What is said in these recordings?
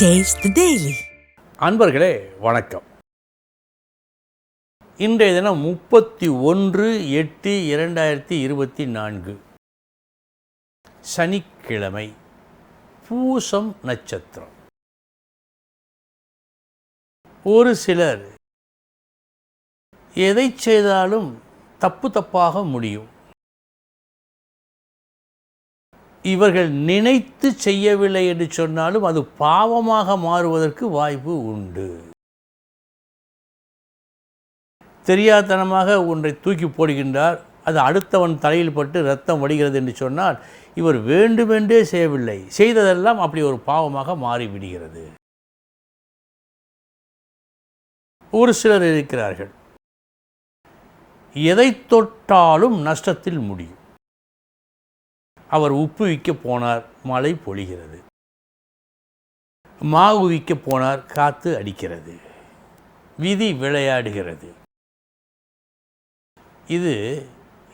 Taste அன்பர்களே வணக்கம். இன்றைய தினம் முப்பத்தி ஒன்று எட்டு இரண்டாயிரத்தி இருபத்தி நான்கு. சனிக்கிழமை பூசம் நட்சத்திரம். ஒரு சிலர் எதை செய்தாலும் தப்பு தப்பாக முடியும். இவர்கள் நினைத்து செய்யவில்லை என்று சொன்னாலும் அது பாவமாக மாறுவதற்கு வாய்ப்பு உண்டு. தெரியாதனமாக ஒன்றை தூக்கி போடுகின்றார். அது அடுத்தவன் தலையில் பட்டு ரத்தம் வடிகிறது என்று சொன்னால் இவர் வேண்டுமென்றே செய்யவில்லை. செய்ததெல்லாம் அப்படி ஒரு பாவமாக மாறிவிடுகிறது. ஒரு சிலர் இருக்கிறார்கள். எதை தொட்டாலும் நஷ்டத்தில் முடியும். அவர் உப்பு விற்க போனார் மழை பொழிகிறது. மாவு விற்க போனார் காத்து அடிக்கிறது. விதி விளையாடுகிறது. இது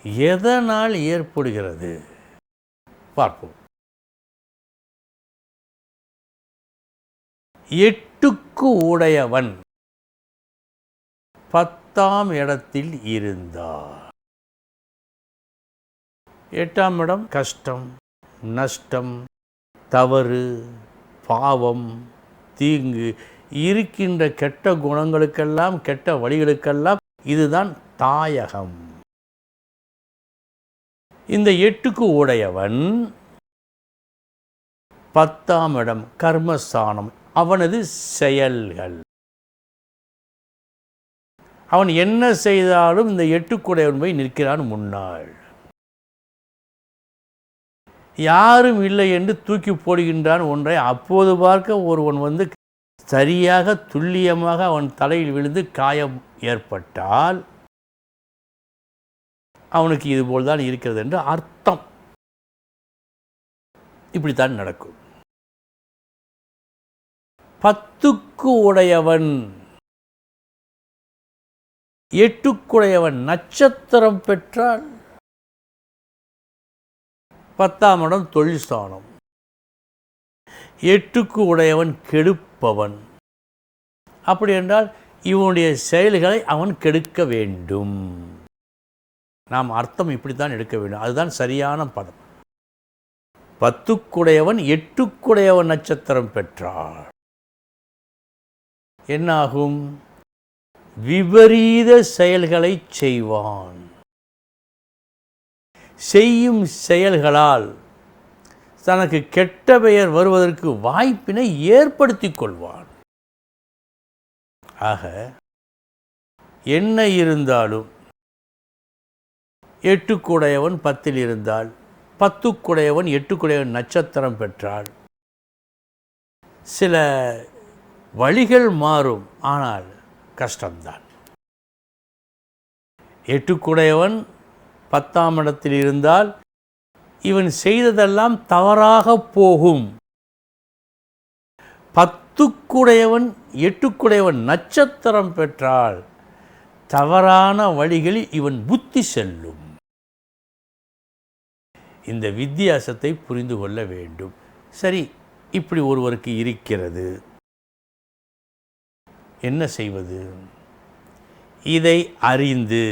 எதனால் ஏற்படுகிறது? பார்ப்போம். எட்டுக்கு உடையவன் பத்தாம் இடத்தில் இருந்தார் எட்டாம் இடம் கஷ்டம் நஷ்டம் தவறு பாவம் தீங்கு இருக்கின்ற கெட்ட குணங்களுக்கெல்லாம் கெட்ட வழிகளுக்கெல்லாம் இதுதான் தாயகம். இந்த எட்டுக்கு உடையவன் பத்தாம் இடம் கர்மஸ்தானம். அவனது செயல்கள். அவன் என்ன செய்தாலும் இந்த எட்டுக்குடையவன் போய் நிற்கிறான் முன்னாள். யாரும் இல்லை என்று தூக்கி போடுகின்றான் ஒன்றை. அப்போது பார்க்க ஒருவன் வந்து சரியாக துல்லியமாக அவன் தலையில் விழுந்து காயம் ஏற்பட்டால் அவனுக்கு இதுபோல் தான் இருக்கிறது என்று அர்த்தம். இப்படித்தான் நடக்கும். பத்துக்கு உடையவன் எட்டுக்குடையவன் நட்சத்திரம் பெற்றால் பத்தாம் இடம் தொழில் ஸ்தானம். எட்டுக்கு உடையவன் கெடுப்பவன். அப்படி என்றால் இவனுடைய செயல்களை அவன் கெடுக்க வேண்டும். நாம் அர்த்தம் இப்படித்தான் எடுக்க வேண்டும். அதுதான் சரியான பதம். பத்துக்குடையவன் எட்டுக்குடையவன் நட்சத்திரம் பெற்றார் என்னாகும்? விபரீத செயல்களை செய்வான். செய்யும் செயல்களால் தனக்கு கெட்ட பெயர் வருவதற்கு வாய்ப்பினை ஏற்படுத்தி கொள்வான். ஆக என்ன இருந்தாலும் எட்டுக்குடையவன் பத்தில் இருந்தால் பத்துக்குடையவன் எட்டுக்குடையவன் நட்சத்திரம் பெற்றால் சில வழிகள் மாறும் ஆனால் கஷ்டம்தான். எட்டுக்குடையவன் பத்தாம் இடத்தில் இருந்தால் இவன் செய்ததெல்லாம் தவறாக போகும். பத்துக்குடையவன் எட்டுக்குடையவன் நட்சத்திரம் பெற்றால் தவறான வழிகளில் இவன் புத்தி செல்லும். இந்த வித்தியாசத்தை புரிந்து கொள்ள வேண்டும். சரி இப்படி ஒருவருக்கு இருக்கிறது. என்ன செய்வது? இதை அறிந்து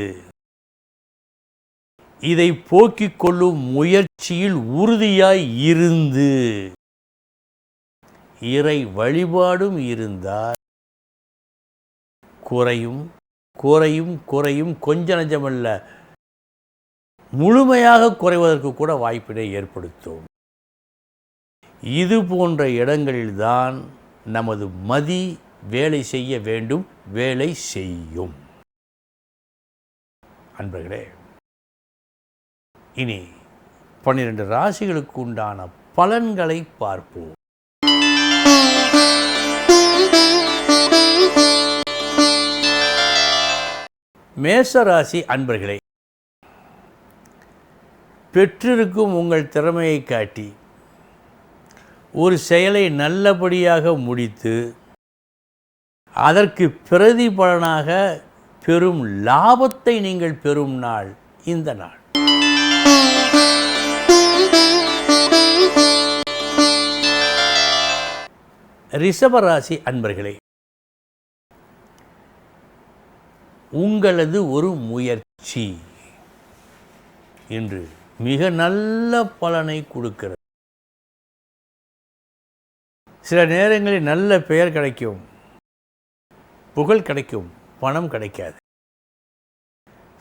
இதை போக்கிக் கொள்ளும் முயற்சியில் உறுதியாய் இருந்து இறை வழிபாடும் இருந்தால் குறையும் குறையும் குறையும். கொஞ்ச நஞ்சமல்ல. முழுமையாக குறைவதற்கு கூட வாய்ப்பினை ஏற்படுத்தும். இது போன்ற இடங்களில்தான் நமது மதி வேலை செய்ய வேண்டும் வேலை செய்யும். அன்பர்களே இனி பன்னிரண்டு ராசிகளுக்கு உண்டான பலன்களை பார்ப்போம். மேச ராசி அன்பர்களே பெற்றிருக்கும் உங்கள் திறமையை காட்டி ஒரு செயலை நல்லபடியாக முடித்து அதற்கு பிரதிபலனாக பெரும் லாபத்தை நீங்கள் பெறும் நாள் இந்த நாள். ரிஷபராசி அன்பர்களே உங்களது ஒரு முயற்சி இன்று மிக நல்ல பலனை கொடுக்கிறது. சில நேரங்களில் நல்ல பெயர் கிடைக்கும் புகழ் கிடைக்கும் பணம் கிடைக்காது.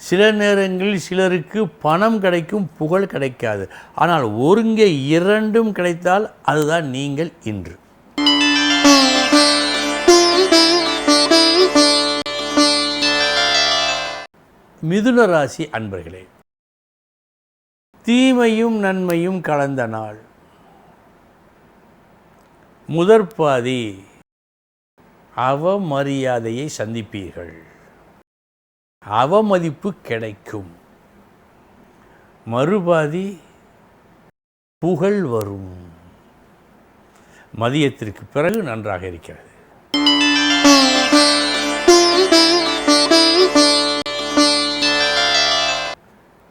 சில நேரங்களில் சிலருக்கு பணம் கிடைக்கும் புகழ் கிடைக்காது. ஆனால் ஒருங்கே இரண்டும் கிடைத்தால் அதுதான் நீங்கள் இன்று. மிதுன ராசி அன்பர்களே தீமையும் நன்மையும் கலந்த நாள். முதற்பாதி அவமரியாதையை சந்திப்பீர்கள். அவமதிப்பு கிடைக்கும். மறுபாதி புகழ் வரும். மதியத்திற்கு பிறகு நன்றாக இருக்கிறது.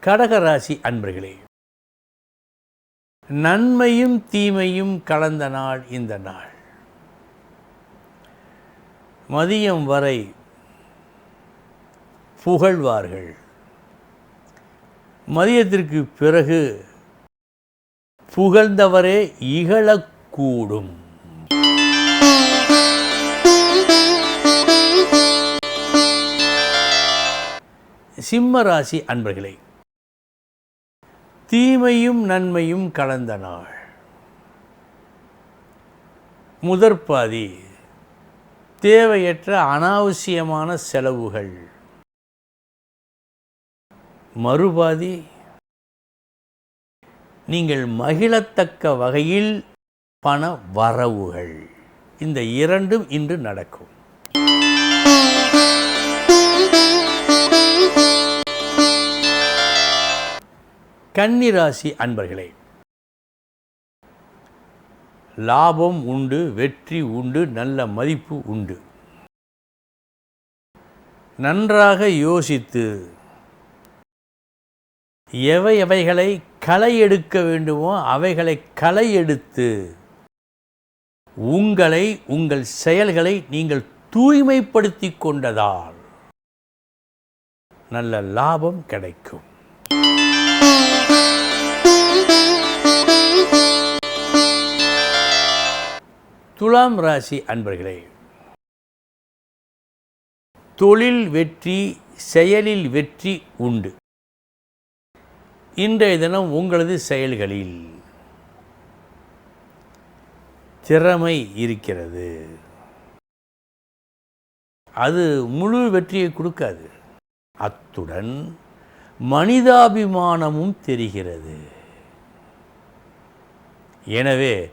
கடகராசி அன்பர்களே நன்மையும் தீமையும் கலந்த நாள் இந்த நாள். மதியம் வரை புகழ்வார்கள். மதியத்திற்கு பிறகு புகழ்ந்தவரே இகழ கூடும். சிம்ம ராசி அன்பர்களே தீமையும் நன்மையும் கலந்த நாள். முதற்பாதி தேவையற்ற அனாவசியமான செலவுகள். மறுபாதி நீங்கள் மகிழத்தக்க வகையில் பண வரவுகள். இந்த இரண்டும் இன்று நடக்கும். கன்னிராசி அன்பர்களே லாபம் உண்டு வெற்றி உண்டு நல்ல மதிப்பு உண்டு. நன்றாக யோசித்து எவை எவைகளை களை எடுக்க வேண்டுமோ அவைகளை களை எடுத்து உங்களை உங்கள் செயல்களை நீங்கள் தூய்மைப்படுத்தி கொண்டதால் நல்ல லாபம் கிடைக்கும். துலாம் ராசி அன்பர்களே தொழில் வெற்றி செயலில் வெற்றி உண்டு. இன்றைய தினம் உங்களது செயல்களில் திறமை இருக்கிறது. அது முழு வெற்றியை கொடுக்காது. அத்துடன் மனிதாபிமானமும் தெரிகிறது. எனவே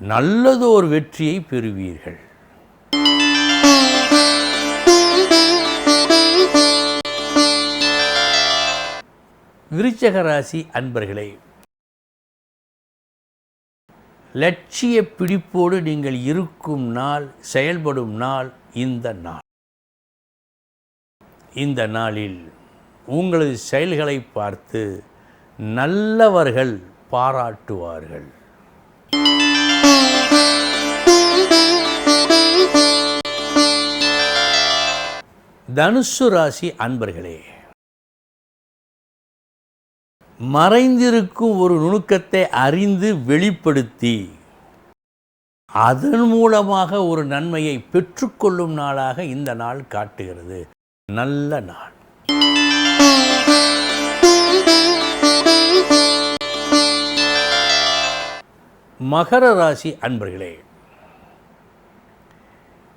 நல்லதோர் வெற்றியை பெறுவீர்கள். விருச்சக ராசி அன்பர்களே லட்சிய பிடிப்போடு நீங்கள் இருக்கும் நாள் செயல்படும் நாள் இந்த நாள். இந்த நாளில் உங்களது செயல்களை பார்த்து நல்லவர்கள் பாராட்டுவார்கள். தனுசு ராசி அன்பர்களே மறைந்திருக்கும் ஒரு நுணுக்கத்தை அறிந்து வெளிப்படுத்தி அதன் மூலமாக ஒரு நன்மையை பெற்றுக்கொள்ளும் நாளாக இந்த நாள் காட்டுகிறது. நல்ல நாள். மகர ராசி அன்பர்களே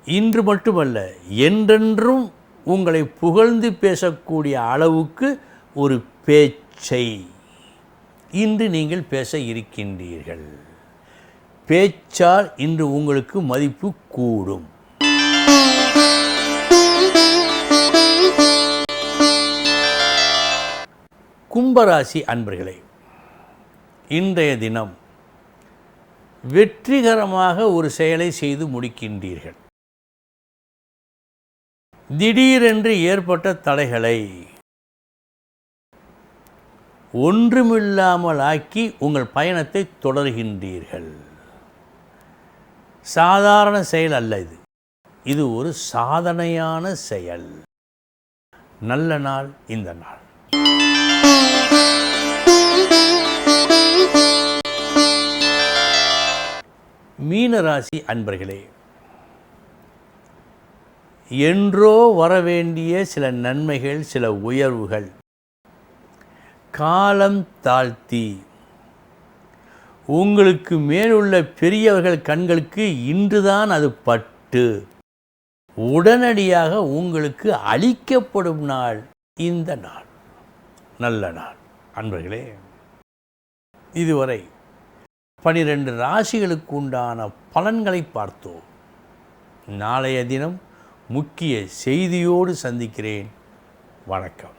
இன்று மட்டுமல்ல என்றென்றும் உங்களை புகழ்ந்து பேசக்கூடிய அளவுக்கு ஒரு பேச்சு இன்று நீங்கள் பேச இருக்கின்றீர்கள். பேச்சால் இன்று உங்களுக்கு மதிப்பு கூடும். கும்பராசி அன்பர்களே இன்றைய தினம் வெற்றிகரமாக ஒரு செயலை செய்து முடிக்கின்றீர்கள். திடீரென்று ஏற்பட்ட தடைகளை ஒன்றுமில்லாமல் ஆக்கி உங்கள் பயணத்தை தொடர்கின்றீர்கள். சாதாரண செயல் அல்ல இது. இது ஒரு சாதனையான செயல். நல்ல நாள் இந்த நாள். மீனராசி அன்பர்களே என்றோ வரவேண்டிய சில நன்மைகள் சில உயர்வுகள் காலம் தாழ்த்தி. உங்களுக்கு மேலுள்ள பெரியவர்கள் கண்களுக்கு இன்றுதான் அது பட்டு. உடனடியாக உங்களுக்கு அளிக்கப்படும் நாள் இந்த நாள். நல்ல நாள். அன்பர்களே இதுவரை பனிரெண்டு ராசிகளுக்கு உண்டான பலன்களை பார்த்தோம். நாளைய தினம் முக்கிய செய்தியோடு சந்திக்கிறேன். வணக்கம்.